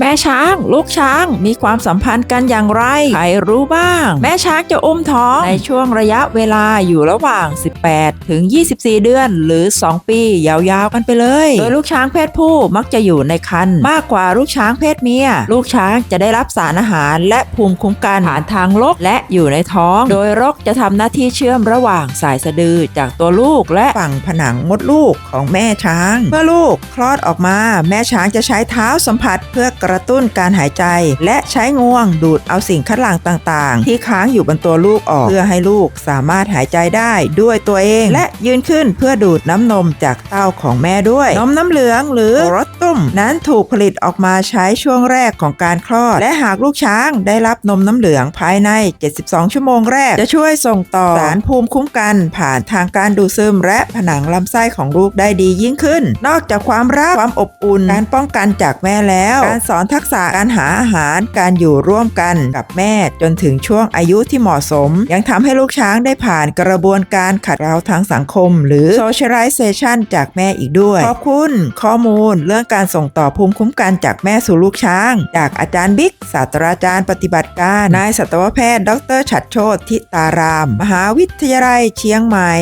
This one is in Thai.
แม่ช้างลูกช้างมีความสัมพันธ์กันอย่างไร ใครรู้บ้าง แม่ช้างจะอุ้มท้องในช่วงระยะเวลาอยู่ระหว่าง 18 ถึง 24 เดือน หรือ 2 ปี ยาวๆกันไปเลย โดยลูกช้างเพศผู้มักจะอยู่ในครรภ์มากกว่าลูกช้างเพศเมีย ลูกช้างจะได้รับสารอาหาร และภูมิคุ้มกันผ่านทางรกและอยู่ในท้อง โดยรกจะทำหน้าที่เชื่อมระหว่างสายสะดือจากตัวลูกและฝั่งผนังมดลูกของแม่ช้าง เมื่อลูกคลอดออกมา แม่ช้างจะใช้เท้าสัมผัสเพื่อกกระตุ้นการหายใจ และใช้งวงดูดเอาสิ่งคัดหลั่งต่างๆ ที่ค้างอยู่บนตัวลูกออกเพื่อให้ลูกสามารถหายใจได้ด้วยตัวเอง และยืนขึ้นเพื่อดูดน้ำนมจากเต้าของแม่ด้วย นมน้ำเหลืองหรือรสตุ้ม นั้นถูกผลิตออกมาใช้ช่วงแรกของการคลอด และหากลูกช้างได้รับนมน้ำเหลืองภายใน 72 ชั่วโมงแรก จะช่วยส่งต่อสารภูมิคุ้มกันผ่านทางการดูดซึม และผนังลำไส้ของลูกได้ดียิ่งขึ้น นอกจากความรักความอบอุ่นการป้องกันจากแม่แล้วการสอนทักษะการหาอาหารการอยู่ร่วมกันกับแม่จนถึงช่วงอายุที่เหมาะสม ยังทำให้ลูกช้างได้ผ่านกระบวนการขัดเกลาทางสังคม หรือ socialization จากแม่อีกด้วย ขอบคุณข้อมูลเรื่องการส่งต่อภูมิคุ้มกันจากแม่สู่ลูกช้าง จากอาจารย์บิ๊กศาสตราจารย์ปฏิบัติการนายสัตวแพทย์ ดร ฉัดโชติทิตาราม มหาวิทยาลัยเชียงใหม่